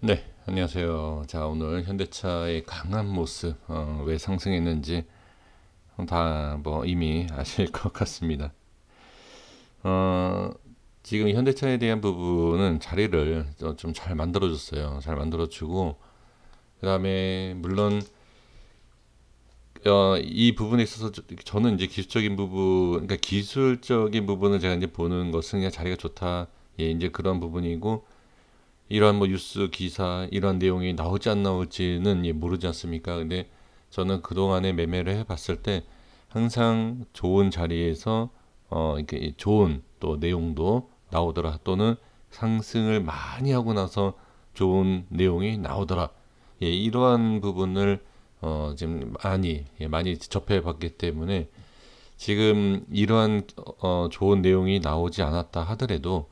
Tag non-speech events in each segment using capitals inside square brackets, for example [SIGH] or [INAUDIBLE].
네, 안녕하세요. 자, 오늘 현대차의 강한 모습, 어, 왜 상승했는지 다 뭐 이미 아실 [LAUGHS] 것 같습니다. 어, 지금 현대차에 대한 부분은 자리를 좀 잘 만들어줬어요. 잘 만들어주고, 그 다음에 물론 어, 이 부분에 있어서 저- 저는 이제 기술적인 부분, 그러니까 기술적인 부분을 제가 이제 보는 것은 그냥 자리가 좋다. 예, 이제 그런 부분이고, 이러한 뭐 뉴스 기사 이런 내용이 나올지 안 나올지는 예, 모르지 않습니까? 근데 저는 그 동안에 매매를 해봤을 때 항상 좋은 자리에서 어 이렇게 좋은 또 내용도 나오더라 또는 상승을 많이 하고 나서 좋은 내용이 나오더라. 예, 이러한 부분을 어 지금 많이 예, 많이 접해 봤기 때문에 지금 이러한 어 좋은 내용이 나오지 않았다 하더라도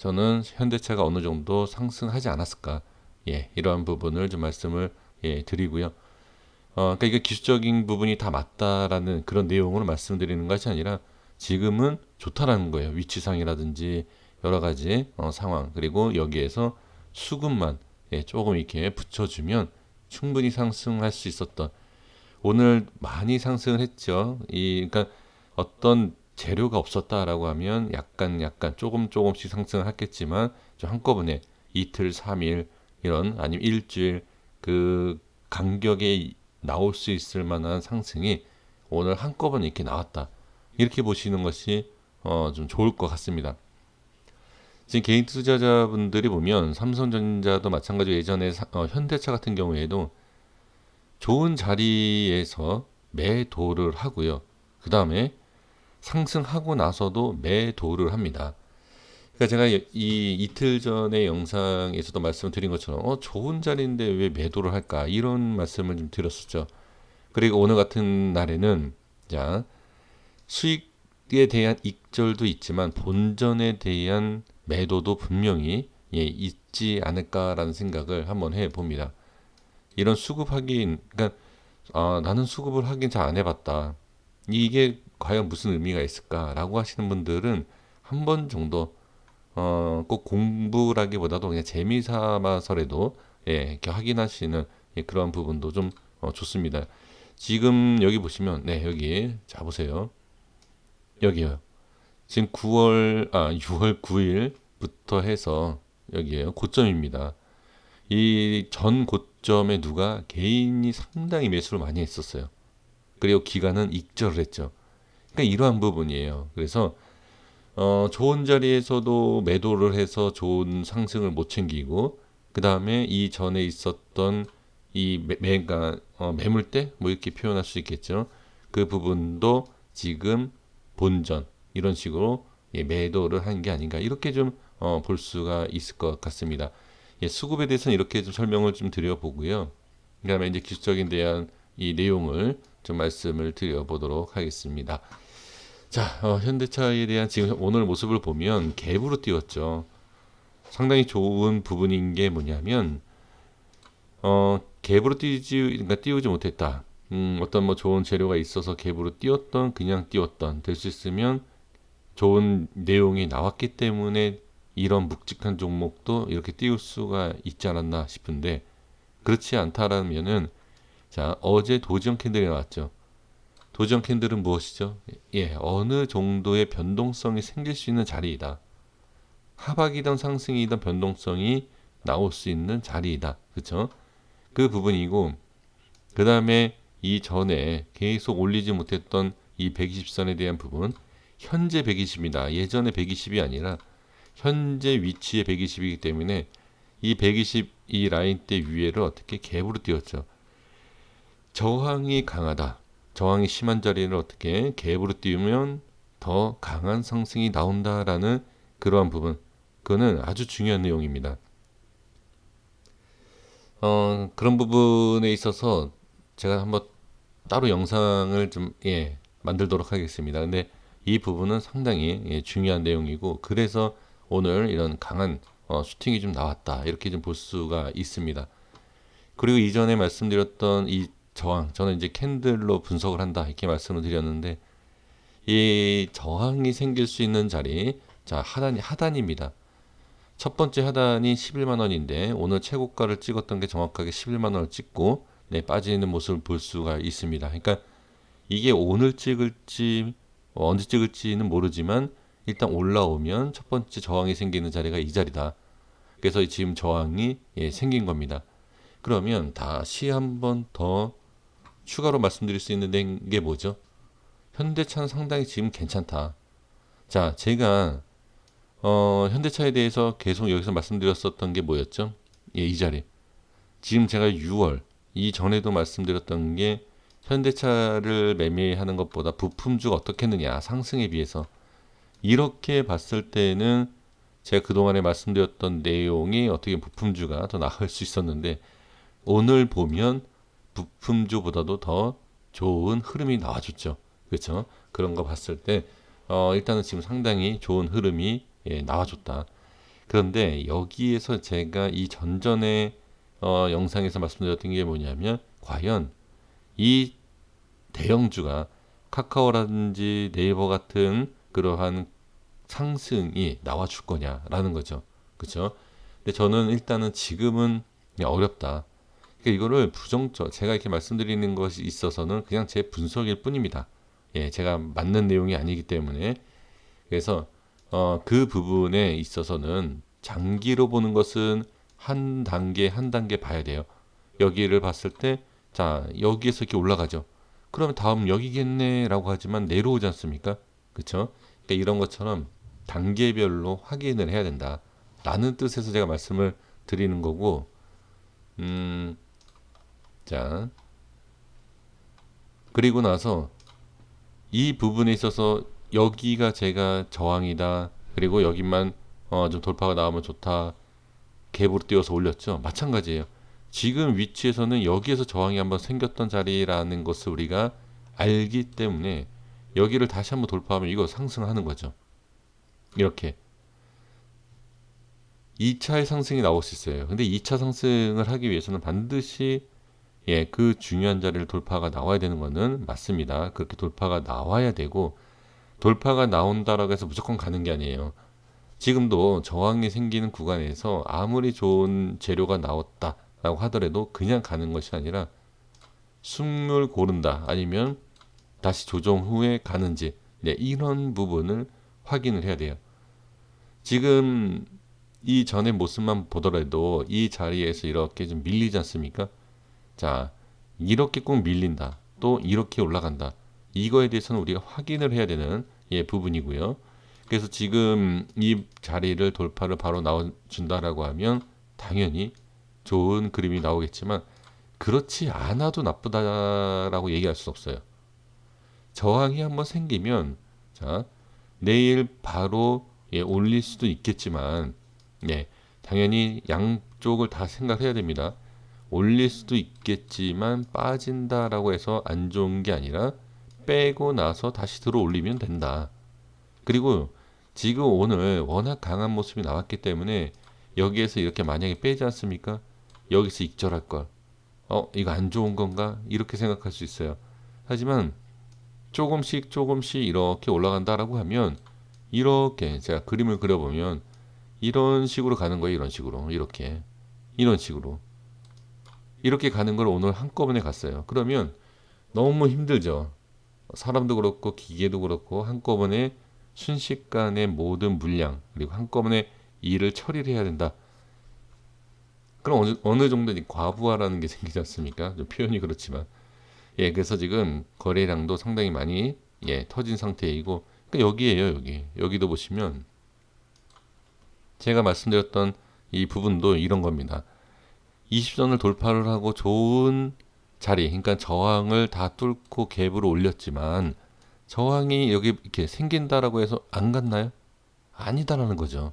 저는 현대차가 어느 정도 상승하지 않았을까? 예, 이러한 부분을 좀 말씀을 예, 드리고요. 어, 그러니까 이게 기술적인 부분이 다 맞다라는 그런 내용으로 말씀드리는 것이 아니라 지금은 좋다라는 거예요. 위치상이라든지 여러 가지 어, 상황 그리고 여기에서 수급만 예, 조금 이렇게 붙여주면 충분히 상승할 수 있었던 오늘 많이 상승을 했죠. 이 그러니까 어떤 재료가 없었다라고 하면 약간 약간 조금 조금씩 상승을 했겠지만 좀 한꺼번에 이틀, 삼일 이런 아니면 일주일 그 간격에 나올 수 있을 만한 상승이 오늘 한꺼번에 이렇게 나왔다. 이렇게 보시는 것이 어, 좀 좋을 것 같습니다. 지금 개인 투자자분들이 보면 삼성전자도 마찬가지로 예전에 사- 어, 현대차 같은 경우에도 좋은 자리에서 매도를 하고요. 그 다음에 상승하고 나서도 매도를 합니다. 그러니까 제가 이 이틀 전의 영상에서도 말씀드린 것처럼 어, 좋은 자리인데 왜 매도를 할까 이런 말씀을 좀 드렸었죠. 그리고 오늘 같은 날에는 자 수익에 대한 익절도 있지만 본전에 대한 매도도 분명히 예, 있지 않을까라는 생각을 한번 해 봅니다. 이런 수급 확인, 그러니까 아, 나는 수급을 확인 잘안 해봤다. 이게 과연 무슨 의미가 있을까라고 하시는 분들은 한 번 정도 어, 꼭 공부라기보다도 그냥 재미 삼아서라도 예, 이렇게 확인하시는 예, 그런 부분도 좀 어, 좋습니다. 지금 여기 보시면 네 여기 자 보세요 여기요. 지금 9월 아 6월 9일부터 해서 여기에요 고점입니다. 이 전 고점에 누가 개인이 상당히 매수를 많이 했었어요. 그리고 기간은 익절을 했죠. 그러니까 이러한 부분이에요. 그래서 어, 좋은 자리에서도 매도를 해서 좋은 상승을 못 챙기고 그 다음에 이 전에 있었던 이 매, 매가 어, 매물대 뭐 이렇게 표현할 수 있겠죠. 그 부분도 지금 본전 이런 식으로 예, 매도를 한 게 아닌가 이렇게 좀 어, 볼 수가 있을 것 같습니다. 예, 수급에 대해서는 이렇게 좀 설명을 좀 드려보고요. 그다음에 이제 기술적인 대한 이 내용을 좀 말씀을 드려보도록 하겠습니다. 자, 어, 현대차에 대한 지금 오늘 모습을 보면 갭으로 띄웠죠. 상당히 좋은 부분인 게 뭐냐면 어, 갭으로 띄지 그러니까 띄우지 못했다. 음, 어떤 뭐 좋은 재료가 있어서 갭으로 띄웠던 그냥 띄웠던 될 수 있으면 좋은 내용이 나왔기 때문에 이런 묵직한 종목도 이렇게 띄울 수가 있지 않았나 싶은데 그렇지 않다라면은 자 어제 도지형 캔들이 나왔죠. 도지형 캔들은 무엇이죠? 예, 어느 정도의 변동성이 생길 수 있는 자리이다. 하박이든 상승이든 변동성이 나올 수 있는 자리이다. 그렇죠? 그 부분이고 그 다음에 이 전에 계속 올리지 못했던 이 120선에 대한 부분 현재 120이다. 예전에 120이 아니라 현재 위치에 120이기 때문에 이 120 이 라인 대 위에를 어떻게 갭으로 띄웠죠. 저항이 강하다. 저항이 심한 자리를 어떻게 갭으로 띄우면 더 강한 상승이 나온다라는 그러한 부분. 그거는 아주 중요한 내용입니다. 어, 그런 부분에 있어서 제가 한번 따로 영상을 좀, 예, 만들도록 하겠습니다. 근데 이 부분은 상당히 예, 중요한 내용이고, 그래서 오늘 이런 강한 어, 슈팅이 좀 나왔다. 이렇게 좀 볼 수가 있습니다. 그리고 이전에 말씀드렸던 이 저항, 저는 이제 캔들로 분석을 한다. 이렇게 말씀을 드렸는데, 이 저항이 생길 수 있는 자리, 자, 하단, 하단입니다. 첫 번째 하단이 11만 원인데 오늘 최고가를 찍었던 게 정확하게 11만 원을 찍고 네, 빠지는 모습을 볼 수가 있습니다. 그러니까 이게 오늘 찍을지 어, 언제 찍을지는 모르지만 일단 올라오면 첫 번째 저항이 생기는 자리가 이 자리다. 그래서 지금 저항이 예, 생긴 겁니다. 그러면 다시 한번 더 추가로 말씀드릴 수 있는 게 뭐죠? 현대차는 상당히 지금 괜찮다. 자, 제가 어, 현대차에 대해서 계속 여기서 말씀드렸었던 게 뭐였죠? 예, 이 자리. 지금 제가 6월 이 전에도 말씀드렸던 게 현대차를 매매하는 것보다 부품주가 어떻겠느냐 상승에 비해서 이렇게 봤을 때는 제가 그동안에 말씀드렸던 내용이 어떻게 부품주가 더 나을 수 있었는데 오늘 보면 부품주보다도 더 좋은 흐름이 나와줬죠. 그렇죠? 그런 거 봤을 때 어, 일단은 지금 상당히 좋은 흐름이 예, 나와줬다. 그런데 여기에서 제가 이 전전에 어, 영상에서 말씀드렸던 게 뭐냐면 과연 이 대형주가 카카오라든지 네이버 같은 그러한 상승이 나와줄 거냐라는 거죠. 그렇죠? 근데 저는 일단은 지금은 그냥 어렵다. 그러니까 이거를 부정적 제가 이렇게 말씀드리는 것이 있어서는 그냥 제 분석일 뿐입니다. 예, 제가 맞는 내용이 아니기 때문에 그래서 어, 그 부분에 있어서는 장기로 보는 것은 한 단계 한 단계 봐야 돼요. 여기를 봤을 때, 자, 여기에서 이렇게 올라가죠. 그러면 다음 여기겠네라고 하지만 내려오지 않습니까? 그쵸? 그러니까 이런 것처럼 단계별로 확인을 해야 된다. 라는 뜻에서 제가 말씀을 드리는 거고, 음, 자, 그리고 나서 이 부분에 있어서 여기가 제가 저항이다. 그리고 여기만 어, 좀 돌파가 나오면 좋다. 갭으로 띄워서 올렸죠. 마찬가지예요. 지금 위치에서는 여기에서 저항이 한번 생겼던 자리라는 것을 우리가 알기 때문에 여기를 다시 한번 돌파하면 이거 상승하는 거죠. 이렇게 2차의 상승이 나올 수 있어요. 근데 2차 상승을 하기 위해서는 반드시 예, 그 중요한 자리를 돌파가 나와야 되는 거는 맞습니다. 그렇게 돌파가 나와야 되고 돌파가 나온다라고 해서 무조건 가는 게 아니에요. 지금도 저항이 생기는 구간에서 아무리 좋은 재료가 나왔다라고 하더라도 그냥 가는 것이 아니라 숨을 고른다 아니면 다시 조정 후에 가는지 네, 이런 부분을 확인을 해야 돼요. 지금 이 전의 모습만 보더라도 이 자리에서 이렇게 좀 밀리지 않습니까? 자, 이렇게 꼭 밀린다. 또 이렇게 올라간다. 이거에 대해서는 우리가 확인을 해야 되는 예, 부분이고요. 그래서 지금 이 자리를 돌파를 바로 나와준다라고 하면 당연히 좋은 그림이 나오겠지만 그렇지 않아도 나쁘다라고 얘기할 수 없어요. 저항이 한번 생기면 자 내일 바로 예, 올릴 수도 있겠지만 예, 당연히 양쪽을 다 생각해야 됩니다. 올릴 수도 있겠지만 빠진다라고 해서 안 좋은 게 아니라 빼고 나서 다시 들어 올리면 된다. 그리고 지금 오늘 워낙 강한 모습이 나왔기 때문에 여기에서 이렇게 만약에 빼지 않습니까? 여기서 익절할 걸. 어, 이거 안 좋은 건가? 이렇게 생각할 수 있어요. 하지만 조금씩 조금씩 이렇게 올라간다라고 하면 이렇게 제가 그림을 그려보면 이런 식으로 가는 거예요. 이런 식으로. 이렇게. 이런 식으로. 이렇게 가는 걸 오늘 한꺼번에 갔어요. 그러면 너무 힘들죠. 사람도 그렇고 기계도 그렇고 한꺼번에 순식간에 모든 물량 그리고 한꺼번에 일을 처리를 해야 된다. 그럼 어느, 어느 정도 과부하라는 게 [LAUGHS] 생기지 않습니까? 좀 표현이 그렇지만 예 그래서 지금 거래량도 상당히 많이 예 터진 상태이고 그러니까 여기에요 여기 여기도 보시면 제가 말씀드렸던 이 부분도 이런 겁니다. 20선을 돌파를 하고 좋은 자리, 그러니까 저항을 다 뚫고 갭으로 올렸지만 저항이 여기 이렇게 생긴다라고 해서 안 갔나요? 아니다라는 거죠.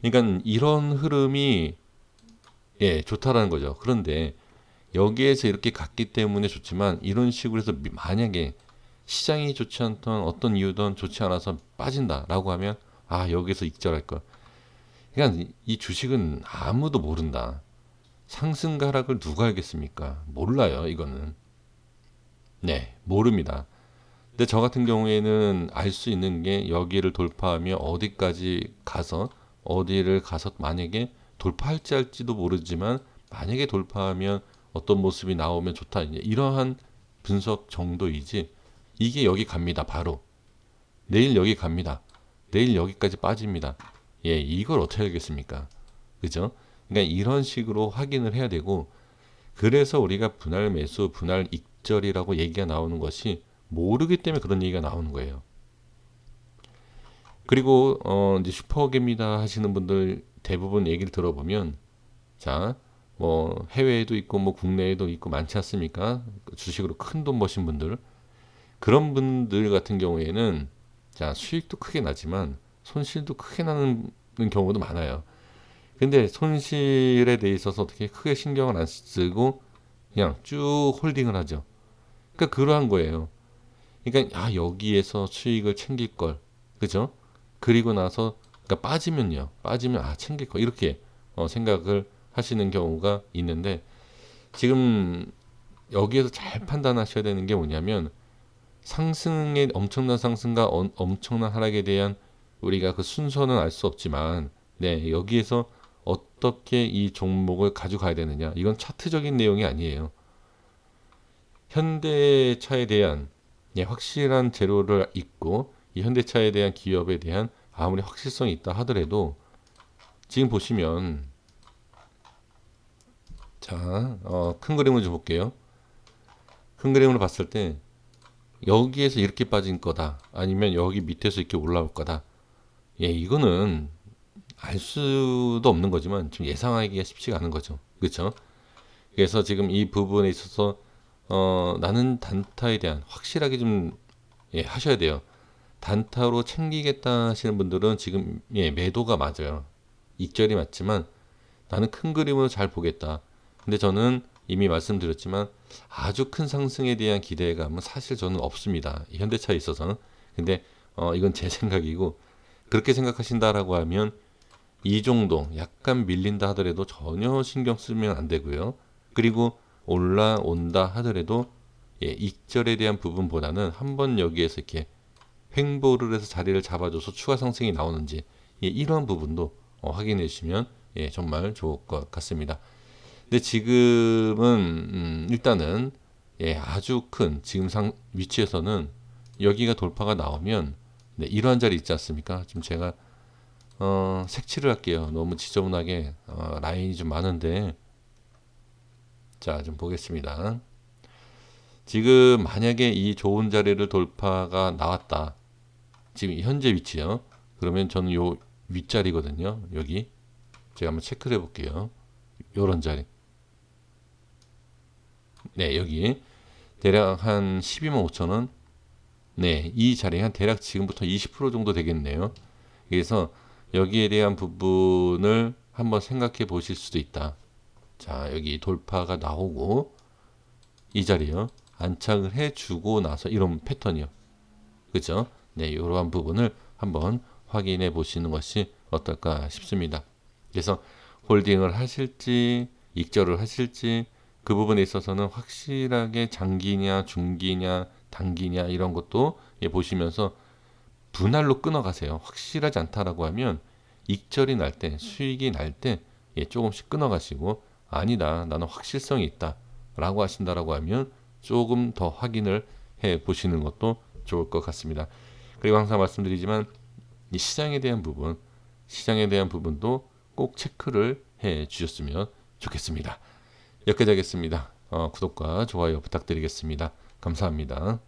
그러니까 이런 흐름이 예, 좋다라는 거죠. 그런데 여기에서 이렇게 갔기 때문에 좋지만 이런 식으로 해서 만약에 시장이 좋지 않던 어떤 이유든 좋지 않아서 빠진다라고 하면 아, 여기서 익절할 걸. 그러니까 이 주식은 아무도 모른다. 상승 가락을 누가 알겠습니까? 몰라요, 이거는. 네, 모릅니다. 근데 저 같은 경우에는 알 수 있는 게 여기를 돌파하며 어디까지 가서 어디를 가서 만약에 돌파할지 할지도 모르지만 만약에 돌파하면 어떤 모습이 나오면 좋다. 이러한 분석 정도이지 이게 여기 갑니다. 바로 내일 여기 갑니다. 내일 여기까지 빠집니다. 예, 이걸 어떻게 알겠습니까? 그죠? 그러니까 이런 식으로 확인을 해야 되고 그래서 우리가 분할 매수, 분할 익절이라고 얘기가 나오는 것이 모르기 때문에 그런 얘기가 나오는 거예요. 그리고 어 이제 슈퍼개입니다 하시는 분들 대부분 얘기를 들어보면 자, 뭐 해외에도 있고 뭐 국내에도 있고 많지 않습니까? 주식으로 큰 돈 버신 분들 그런 분들 같은 경우에는 자, 수익도 크게 나지만 손실도 크게 나는 경우도 많아요. 근데 손실에 대해 있어서 어떻게 크게 신경을 안 쓰고 그냥 쭉 홀딩을 하죠. 그러니까 그러한 거예요. 그러니까 아 여기에서 수익을 챙길 걸, 그죠? 그리고 나서 그러니까 빠지면요, 빠지면 아 챙길 거 이렇게 어, 생각을 하시는 경우가 있는데 지금 여기에서 잘 판단하셔야 되는 게 뭐냐면 상승의 엄청난 상승과 어, 엄청난 하락에 대한 우리가 그 순서는 알 수 없지만 네 여기에서 어떻게 이 종목을 가져가야 되느냐 이건 차트적인 내용이 아니에요. 현대차에 대한 예, 확실한 재료를 있고 이 현대차에 대한 기업에 대한 아무리 확실성이 있다 하더라도 지금 보시면 자, 어, 큰 그림을 좀 볼게요. 큰 그림으로 봤을 때 여기에서 이렇게 빠진 거다. 아니면 여기 밑에서 이렇게 올라올 거다. 예, 이거는 알 수도 없는 거지만 좀 예상하기가 쉽지가 않은 거죠. 그렇죠? 그래서 지금 이 부분에 있어서 어, 나는 단타에 대한 확실하게 좀 예, 하셔야 돼요. 단타로 챙기겠다 하시는 분들은 지금 예, 매도가 맞아요. 익절이 맞지만 나는 큰 그림으로 잘 보겠다. 근데 저는 이미 말씀드렸지만 아주 큰 상승에 대한 기대감은 사실 저는 없습니다. 현대차에 있어서는. 근데 어, 이건 제 [LAUGHS] 생각이고 그렇게 생각하신다라고 하면 이 정도 약간 밀린다 하더라도 전혀 신경 쓰면 안 되고요. 그리고 올라온다 하더라도 예, 익절에 대한 부분보다는 한번 여기에서 이렇게 횡보를 해서 자리를 잡아줘서 추가 상승이 나오는지 예, 이런 부분도 어, 확인해 주시면 예, 정말 좋을 것 같습니다. 근데 지금은 음, 일단은 예, 아주 큰 지금 상 위치에서는 여기가 돌파가 나오면 네, 이러한 자리 있지 않습니까? 지금 제가 어, 색칠을 할게요. 너무 지저분하게 어, 라인이 좀 많은데 자, 좀 보겠습니다. 지금 만약에 이 좋은 자리를 돌파가 나왔다. 지금 현재 위치요. 그러면 저는 요 윗자리거든요. 여기 제가 한번 체크를 해볼게요. 요런 자리. 네, 여기 대략 한 12만 5천 원. 네, 이 자리 한 대략 지금부터 20% 정도 되겠네요. 그래서 여기에 대한 부분을 한번 생각해 보실 수도 있다. 자, 여기 돌파가 나오고 이 자리요. 안착을 해 주고 나서 이런 패턴이요. 그죠? 네, 이러한 부분을 한번 확인해 보시는 것이 어떨까 싶습니다. 그래서 홀딩을 하실지 익절을 하실지 그 부분에 있어서는 확실하게 장기냐 중기냐 단기냐 이런 것도 예, 보시면서 분할로 끊어가세요. 확실하지 않다라고 하면 익절이 날 때, 수익이 날 때 예, 조금씩 끊어가시고 아니다, 나는 확실성이 있다라고 하신다라고 하면 조금 더 확인을 해 보시는 것도 좋을 것 같습니다. 그리고 항상 말씀드리지만 이 시장에 대한 부분, 시장에 대한 부분도 꼭 체크를 해 주셨으면 좋겠습니다. 여기까지 하겠습니다. 어, 구독과 좋아요 부탁드리겠습니다. 감사합니다.